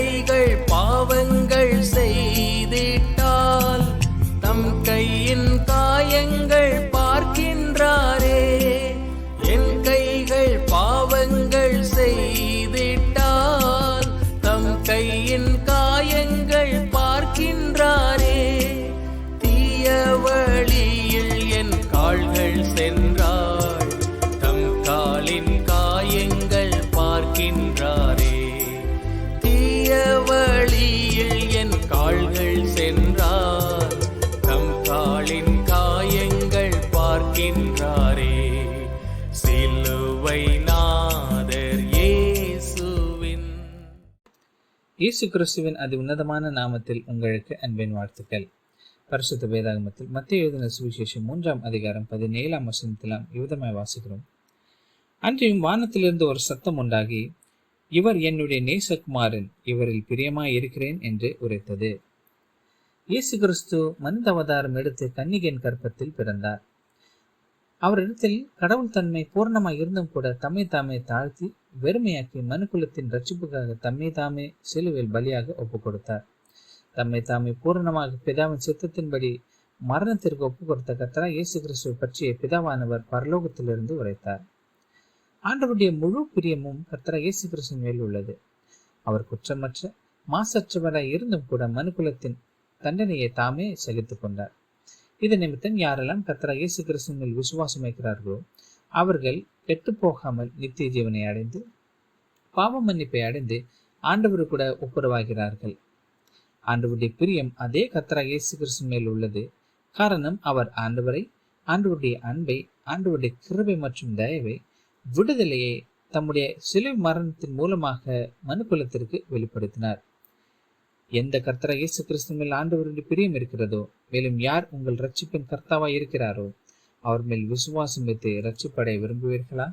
கைகள் பாவங்கள் செய்திட்டால் தம் கையின் காயங்கள் பார்க்கின்றாரே. என் கைகள் பாவங்கள் செய்திட்டால் தம் கையின் காயங்கள் பார்க்கின்றாரே. தீய வழியில் என் கால்கள் சென்று இயேசு கிறிஸ்துவின் அது உன்னதமான நாமத்தில் உங்களுக்கு அன்பின் வாழ்த்துக்கள். பரிசுத்த வேதாகமத்தில் மத்திய எழுதின சுவிசேஷம் மூன்றாம் அதிகாரம் பதினேழாம் வசனத்திலாம் யுவதமாய் வாசிக்கிறோம். அன்றையும் வானத்திலிருந்து ஒரு சத்தம் உண்டாகி இவர் என்னுடைய நேசகுமாரன் இவரில் பிரியமாய் இருக்கிறேன் என்று உரைத்தது. இயேசு கிறிஸ்து மனித அவதாரம் எடுத்து கன்னிகையின் கற்பத்தில் பிறந்தார். அவரிடத்தில் கடவுள் தன்மை பூர்ணமாய் இருந்தும் கூட தம்மை தாமே தாழ்த்தி வெறுமையாக்கி மனுக்குலத்தின் ரட்சிப்புக்காக தம்மை தாமே சிலுவையில் பலியாக ஒப்புக் கொடுத்தார் தம்மை தாமே பூரணமாக பிதாவின் சித்தத்தின்படி மரணத்திற்கு ஒப்புக் கொடுத்த கத்தரா இயேசு கிறிஸ்துவை பற்றிய பிதாவானவர் பரலோகத்திலிருந்து உரைத்தார். ஆண்டவருடைய முழு பிரியமும் கத்தரா இயேசு கிறிஸ்துவின் மேல் உள்ளது. அவர் குற்றமற்ற மாசற்றவராய் இருந்தும் கூட மனுக்குலத்தின் தண்டனையை தாமே சகித்துக் கொண்டார். இது நிமித்தம் யாரெல்லாம் கத்தரா இயேசு கிறிஸ்துவின் விசுவாசம் வைக்கிறார்களோ அவர்கள் கெட்டு போகாமல் நித்திய ஜீவனை அடைந்து பாவ மன்னிப்பை அடைந்து ஆண்டவர் கூட ஒப்புரவாகிறார்கள். ஆண்டவருடைய பிரியம் அதே கத்தரா இயேசு கிறிஸ்து மேல் உள்ளது. காரணம் அவர் ஆண்டவரை ஆண்டவருடைய அன்பை ஆண்டவருடைய கிருபை மற்றும் தயவை விடுதலையை தம்முடைய சிலுவை மரணத்தின் மூலமாக மனுக்குலத்திற்கு வெளிப்படுத்தினார். எந்த கர்த்தரா இயேசு கிறிஸ்து மேல் ஆண்டவருடைய பிரியம் இருக்கிறதோ மேலும் யார் உங்கள் ரட்சிப்பின் கர்த்தாவாய் இருக்கிறாரோ அவர் மேல் விசுவாசம் வைத்து ரட்சிப்படைய விரும்புவீர்களா?